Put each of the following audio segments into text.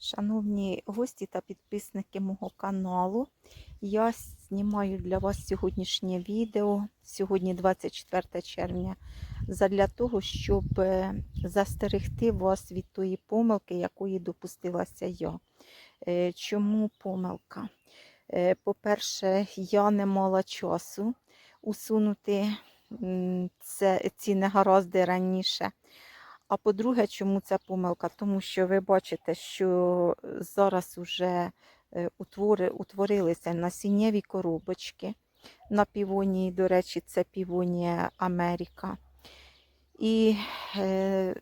Шановні гості та підписники мого каналу, я знімаю для вас сьогоднішнє відео, сьогодні 24 червня, задля того, щоб е, застерегти вас від тої помилки, якої допустилася я. Е, Чому помилка? Е, По-перше, я не мала часу усунути це, ці негаразди раніше. А по-друге, чому ця помилка? Тому що ви бачите, що зараз вже е, утвори, утворилися насіннєві коробочки на півонії, до речі, це півонія Америка. І е,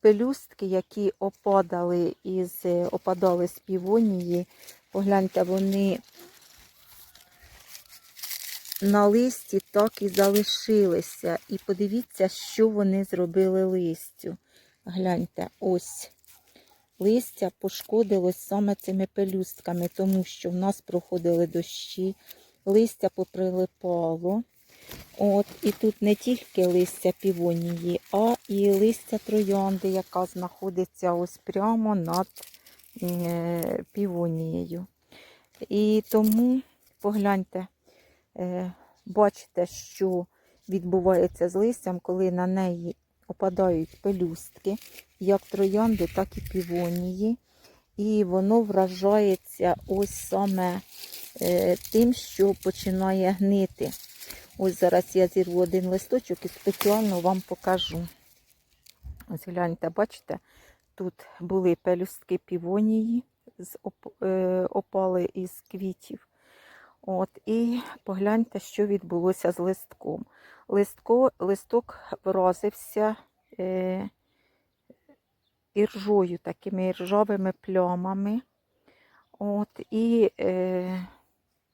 пелюстки, які опадали із, опадали з півонії, погляньте, вони на листі так і залишилися. І подивіться, що вони зробили листю. Гляньте, ось листя пошкодилось саме цими пелюстками, тому що в нас проходили дощі, листя поприлипало. От, І тут не тільки листя півонії, а і листя троянди, яка знаходиться ось прямо над е, півонією. І тому погляньте, бачите, що відбувається з листям, коли на неї опадають пелюстки, як троянди, так і півонії. І воно вражається ось саме е, тим, що починає гнити. Ось зараз я зірву один листочок і спеціально вам покажу. Ось гляньте, бачите, тут були пелюстки півонії, з е, опали із квітів. От, і погляньте, що відбулося з листком. Листко, листок вразився е, іржою, такими іржовими плямами. От, і, е,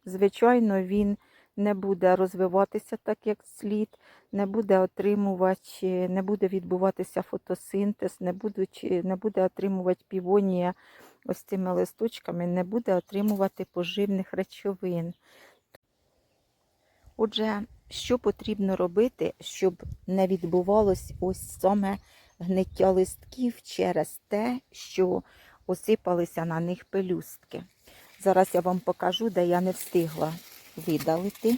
звичайно, він не буде розвиватися так, як слід, не буде отримувати, не буде відбуватися фотосинтез, не, будуть, не буде отримувати півонія ось цими листочками, не буде отримувати поживних речовин. Отже, що потрібно робити, щоб не відбувалось ось саме гниття листків через те, що осипалися на них пелюстки. Зараз я вам покажу, де я не встигла видалити.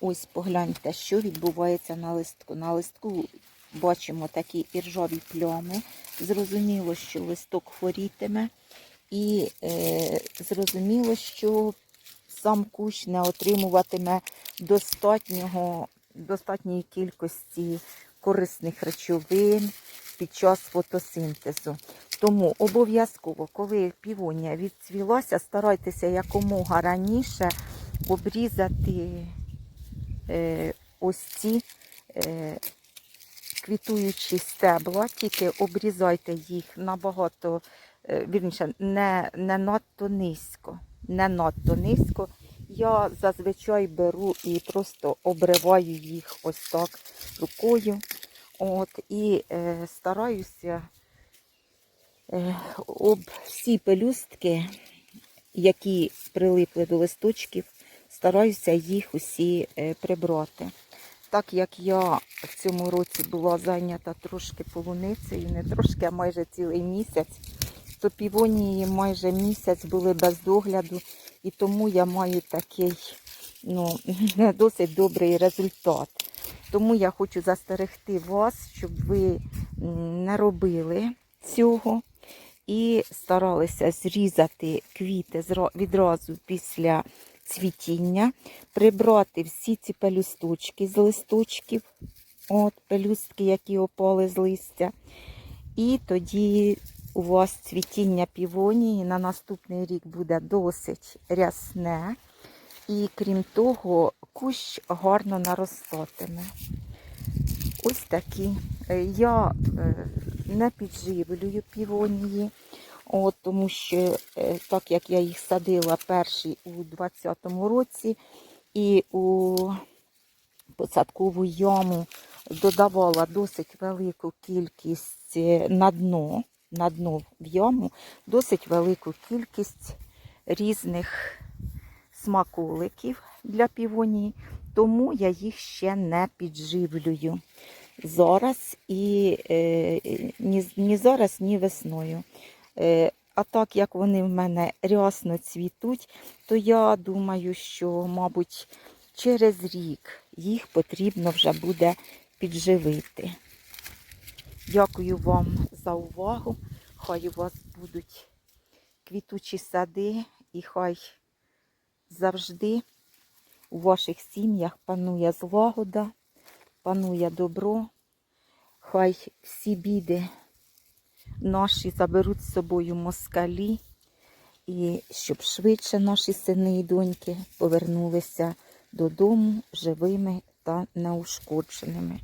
Ось погляньте, що відбувається на листку. На листку бачимо такі іржові плями. Зрозуміло, що листок хворітиме, і е, зрозуміло, що сам кущ не отримуватиме достатнього, достатньої кількості корисних речовин під час фотосинтезу. Тому обов'язково, коли півонія відцвілася, старайтеся якомога раніше обрізати е, ось ці е, квітуючі стебла, тільки обрізайте їх набагато, е, вірніше, не, не надто низько. Не надто низько. Я зазвичай беру і просто обриваю їх ось так рукою. От, і е, стараюся е, об всі пелюстки, які прилипли до листочків, стараюся їх усі е, прибрати. Так як я в цьому році була зайнята трошки полуницею, не трошки, а майже цілий місяць, то півонії майже місяць були без догляду, і тому я маю такий ну, досить добрий результат. Тому я хочу застерегти вас, щоб ви не робили цього і старалися зрізати квіти відразу після цвітіння, прибрати всі ці пелюсточки з листочків, от пелюстки, які опали з листя. І тоді у вас цвітіння півонії на наступний рік буде досить рясне. І крім того, кущ гарно наростатиме. Ось такі. Е, Я е, не підживлюю півонії, от, тому що е, так як я їх садила перші у 2020 році і у посадкову яму додавала досить велику кількість е, на дно, на дно в яму, досить велику кількість різних смаколиків для півонії, тому я їх ще не підживлюю зараз і е, ні, ні зараз, ні весною. Е, А так як вони в мене рясно цвітуть, то я думаю, що, мабуть, через рік їх потрібно вже буде підживити. Дякую вам за увагу. Хай у вас будуть квітучі сади, і хай завжди у ваших сім'ях панує злагода, панує добро. Хай всі біди наші заберуть з собою москалі, і щоб швидше наші сини і доньки повернулися додому живими та неушкодженими.